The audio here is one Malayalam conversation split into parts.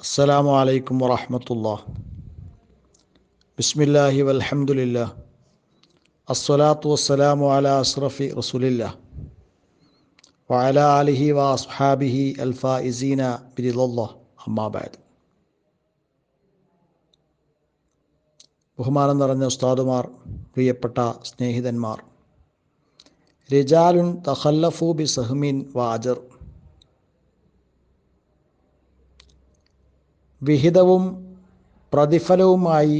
السلام عليكم ورحمة الله بسم الله والحمد لله الصلاة والسلام على أشرف رسول الله وعلى آله وأصحابه الفائزين برضا الله أما بعد ബഹുമാനം നിറഞ്ഞ ഉസ്താദുമാർ പ്രിയപ്പെട്ട സ്നേഹിതന്മാർ റിജാലുൻ തഖല്ലഫു ബി സഹ്മിൻ വാജർ വിഹിതവും പ്രതിഫലവുമായി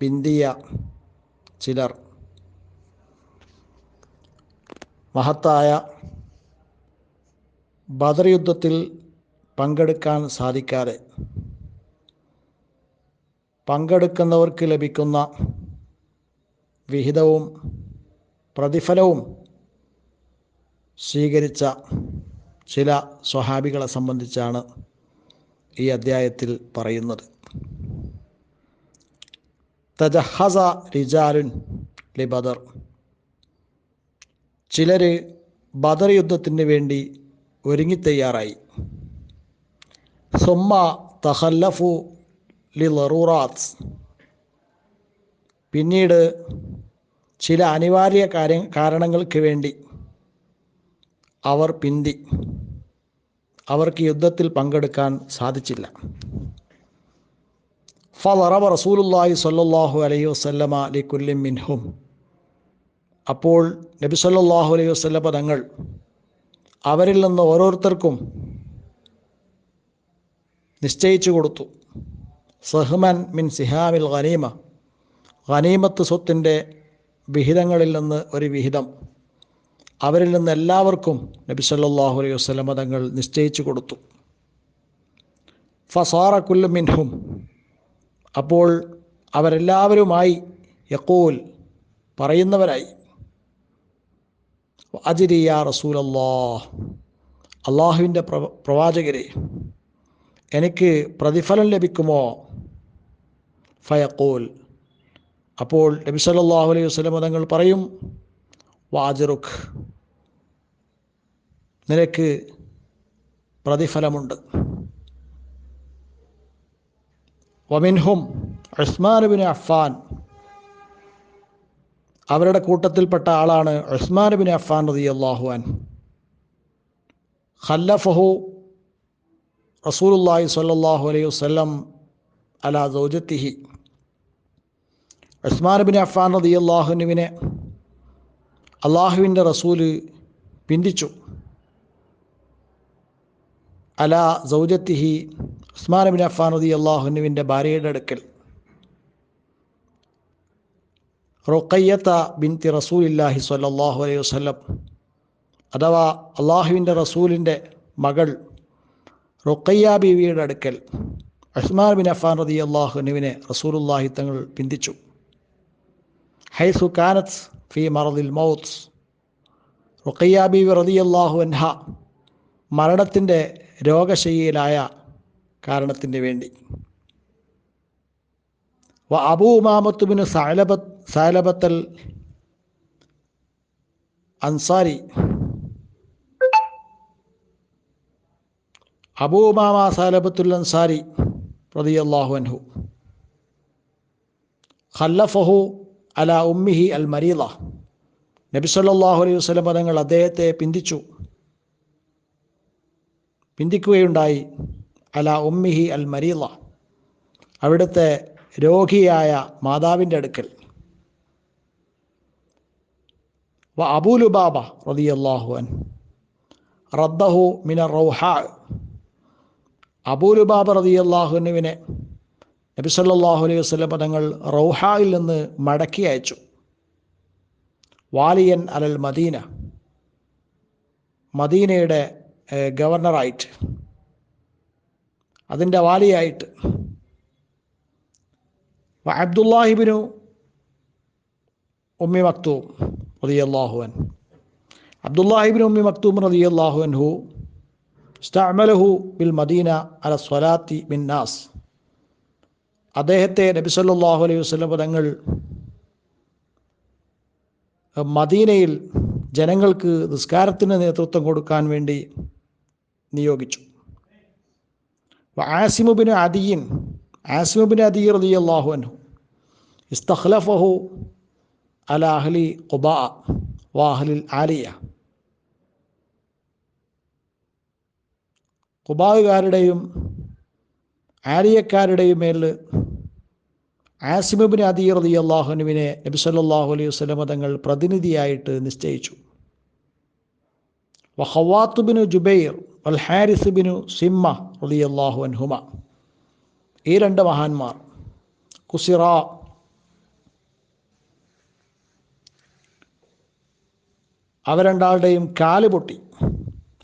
പിന്തിയ ചിലർ. മഹത്തായ ബദർ യുദ്ധത്തിൽ പങ്കെടുക്കാൻ സാധിക്കാതെ പങ്കെടുക്കുന്നവർക്ക് ലഭിക്കുന്ന വിഹിതവും പ്രതിഫലവും സ്വീകരിച്ച ചില സ്വഹാബികളെ സംബന്ധിച്ചാണ് ഈ അദ്ധ്യായത്തിൽ പറയുന്നത്. തജഹസ റിജാലുൻ ലി ബദർ. ചിലർ ബദർ യുദ്ധത്തിന് വേണ്ടി ഒരുങ്ങി തയ്യാറായി. സുമ്മ തഹല്ലഫു ലി ലറൂറാത്ത് പിന്നീട് ചില അനിവാര്യ കാര്യ കാരണങ്ങൾക്ക് വേണ്ടി അവർ പിന്തി. അവർക്ക് യുദ്ധത്തിൽ പങ്കെടുക്കാൻ സാധിച്ചില്ല. ഫറബ റസൂലുല്ലാഹി സ്വല്ലല്ലാഹു അലൈഹി വസല്ലമ ലിക്കുല്ലിം മിൻഹും. അപ്പോൾ നബി സല്ലാഹു അലൈഹി വസല്ലമ തങ്ങൾ അവരിൽ നിന്ന് ഓരോരുത്തർക്കും നിശ്ചയിച്ചു കൊടുത്തു. സഹ്മൻ മിൻ സിഹാമിൽ ഖനീമ ഖനീമത്ത് സ്വത്തിന്റെ വിഹിതങ്ങളിൽ നിന്ന് ഒരു വിഹിതം. അവരിൽ നിന്ന് എല്ലാവർക്കും നബി സല്ലാഹു അലൈഹി വസ്ലമ തങ്ങൾ നിശ്ചയിച്ചു കൊടുത്തു. ഫസാറ കുല്ലു മിൻഹും. അപ്പോൾ അവരെല്ലാവരുമായി യക്കൂൽ പറയുന്നവരായി. അജിരിയ റസൂലല്ലാ അള്ളാഹുവിന്റെ പ്ര പ്രവാചകരെ എനിക്ക് പ്രതിഫലം ലഭിക്കുമോ? ഫയക്കൂൽ അപ്പോൾ നബി സല്ലല്ലാഹു അലൈഹി വസല്ലമ തങ്ങൾ പറയും വാജറുഖ് നിനക്ക് പ്രതിഫലമുണ്ട്. വമിൻഹും ഉസ്മാനുബിൻ അഫ്ഫാൻ അവരുടെ കൂട്ടത്തിൽപ്പെട്ട ആളാണ് ഉസ്മാനുബിൻ അഫ്ഫാൻ റതി അള്ളാഹുവാൻ ഖല്ലഫഹു റസൂലുല്ലാഹി സ്വല്ലല്ലാഹു അലൈഹി വസല്ലം അലാ സൗജത്തിഹി. ഉസ്മാനുബിൻ അഫ്ഫാൻ റതി അള്ളാഹുനുവിനെ അള്ളാഹുവിന്റെ റസൂൽ പിന്തിച്ചു. അല സൗജത്തിഹി ഉസ്മാൻ ബിൻ അഫാൻ റതി അള്ളാഹുനുവിന്റെ ഭാര്യയുടെ അടുക്കൽ. റൊക്കയ്യത്ത ബിൻതി റസൂലില്ലാഹി സ്വല്ലല്ലാഹു അലൈഹി വസ്ലം അഥവാ അള്ളാഹുവിന്റെ റസൂലിന്റെ മകൾ റൊക്കയ്യ ബീവിയുടെ അടുക്കൽ ഉസ്മാൻ ബിൻ അഫാൻ റതി അള്ളാഹുനുവിനെ റസൂലുല്ലാഹി തങ്ങൾ പിന്തിച്ചു. ഹൈസു കാനത്ത് ഫി മറദിൽ മൗത്ത്. റുക്കയ്യ ബീവി റതി അള്ളാഹു അൻഹ മരണത്തിന്റെ രോഗശയ്യയിലായ കാരണത്തിന് വേണ്ടി. വ അബൂ ഉമാമത്തുബിന് സാലബത്ത് സാലബത്തൽ അൻസാരി. അബൂ ഉമാമ സാലബത്തുൽ അൻസാരി റളിയല്ലാഹു അൻഹു. ഖല്ലഫഹു അല ഉമ്മിഹി അൽ മരീല നബി സല്ലല്ലാഹു അലൈഹി വസല്ലം പദങ്ങൾ അദ്ദേഹത്തെ പിന്തിച്ചു. പിന്തിക്കുകയുണ്ടായി. അല ഉമ്മിഹി അൽ മരീള അവിടുത്തെ രോഗിയായ മാതാവിന്റെ അടുക്കൽ. വ അബൂലുബാബ റതിയല്ലാഹു അൻ റദ്ദഹു മിന റൗഹ. അബൂലുബാബ റതിയല്ലാഹുനുവിനെ നബി സല്ലല്ലാഹു അലൈഹി വസല്ലം പദങ്ങൾ റൗഹായിൽ നിന്ന് മടക്കി അയച്ചു. വാലിയൻ അലൽ മദീന. മദീനയുടെ ഗവർണറായിട്ട് അതിന്റെ വാലിയായിട്ട് അബ്ദുല്ലാഹിബിനു ഉമ്മി മക്തൂം റതിയല്ലാഹുവൻ അബ്ദുല്ലാഹിബിൻ ഉമ്മി മക്തൂം റതിയല്ലാഹുവൻഹു സ്റ്റാമലഹു ബിൽ മദീന അല സ്വലാത്തി ബിൻ നാസ്. അദ്ദേഹത്തെ നബി സല്ലല്ലാഹു അലൈഹി വസല്ലം തങ്ങൾ മദീനയിൽ ജനങ്ങൾക്ക് നിസ്കാരത്തിന് നേതൃത്വം കൊടുക്കാൻ വേണ്ടി നിയോഗിച്ചു. ആസിമുബിന് അദിയിൻ ആസിമുബിൻ അദി റതി അള്ളാഹു അൻഹു ഇസ്തഖ്ലഫഹു അല അഹ്ലി വാഹലിൽ ആലിയ കുബാവുകാരുടെയും ആലിയക്കാരുടെയും മേൽ ആസിമുബിൻ അദിയർ റതി അള്ളാഹുനുവിനെ നബി സല്ലല്ലാഹു അലൈഹി വസല്ലം തങ്ങൾ പ്രതിനിധിയായിട്ട് നിശ്ചയിച്ചു. വഹവാത്തുബിനു ജുബൈർ വൽ ഹാരിസ് ബിനു സിമ്മ റളിയല്ലാഹു അൻഹുമ. ഈ രണ്ട് മഹാന്മാർ കുസിറ അവരണ്ടാളുടെയും കാൽ പൊട്ടി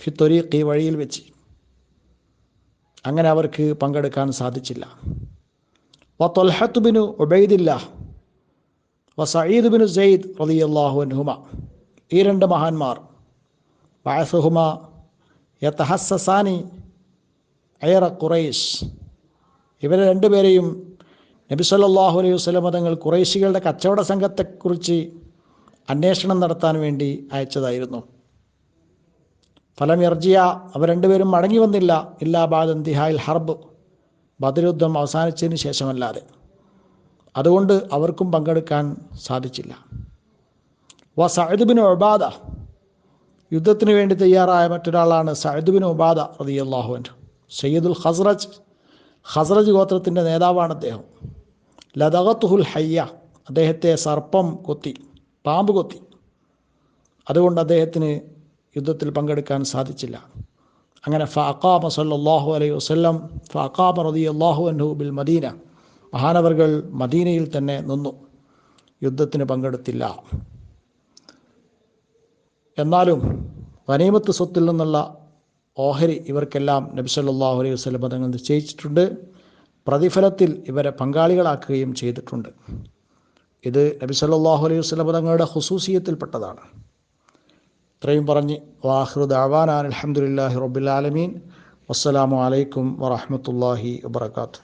ഫിത്തൊരി ഈ വഴിയിൽ വെച്ച്. അങ്ങനെ അവർക്ക് പങ്കെടുക്കാൻ സാധിച്ചില്ല. വ തൊൽഹത്ത് ബിനു ഉബൈദില്ല വ സയ്യിദ് ബിനു സെയ്ദ് റളിയല്ലാഹു അൻഹുമ. ഈ രണ്ട് മഹാന്മാർ ബാസുഹുമ യഥഹസ്സസാനി അയറ ഖുറൈഷ് ഇവരെ രണ്ടുപേരെയും നബി സല്ലല്ലാഹു അലൈഹി വസല്ലം തങ്ങൾ ഖുറൈശികളുടെ കച്ചവട സംഘത്തെക്കുറിച്ച് അന്വേഷണം നടത്താൻ വേണ്ടി അയച്ചതായിരുന്നു. ഫലം എർജിയ അവർ രണ്ടുപേരും മടങ്ങി വന്നില്ല. ഇല്ലാ ബാദൻ ദിഹായിൽ ഹർബ് ബദരുദ്ധം അവസാനിച്ചതിന് ശേഷമല്ലാതെ. അതുകൊണ്ട് അവർക്കും പങ്കെടുക്കാൻ സാധിച്ചില്ല. വ സഅദ് ബിൻ ഒബാദ യുദ്ധത്തിന് വേണ്ടി തയ്യാറായ മറ്റൊരാളാണ് സഅദ് ഉബാദ റതി അൻഹു. സയ്യിദുൽ ഹസ്രജ് ഖസ്റജ് ഗോത്രത്തിന്റെ നേതാവാണ് അദ്ദേഹം. ലതകത്തുഹുൽ ഹയ്യ അദ്ദേഹത്തെ സർപ്പം കൊത്തി പാമ്പ് കൊത്തി. അതുകൊണ്ട് അദ്ദേഹത്തിന് യുദ്ധത്തിൽ പങ്കെടുക്കാൻ സാധിച്ചില്ല. അങ്ങനെ ഫഅഖാമ സല്ലല്ലാഹു അലൈഹി വസല്ലം റതി അള്ളാഹു അൻഹു ബിൽ മദീന മഹാനവർകൾ മദീനയിൽ തന്നെ നിന്നു. യുദ്ധത്തിന് പങ്കെടുത്തില്ല. എന്നാലും വനീമത്ത് സ്വത്തിൽ നിന്നുള്ള ഓഹരി ഇവർക്കെല്ലാം നബിസല്ലാഹു അലൈഹി വസ്ലം തങ്ങൾ നിശ്ചയിച്ചിട്ടുണ്ട്. പ്രതിഫലത്തിൽ ഇവരെ പങ്കാളികളാക്കുകയും ചെയ്തിട്ടുണ്ട്. ഇത് നബിസല്ലാഹു അലൈഹി വസ്ലം തങ്ങളുടെ ഹുസൂസിയത്തിൽപ്പെട്ടതാണ്. ഇത്രയും പറഞ്ഞ് വാഹൃദ് അവാനാൻ അലഹമുല്ലാഹി റബുലാലമീൻ വസ്സലാമു അലൈക്കും വറഹമത്തല്ലാഹി വബർക്കാത്തു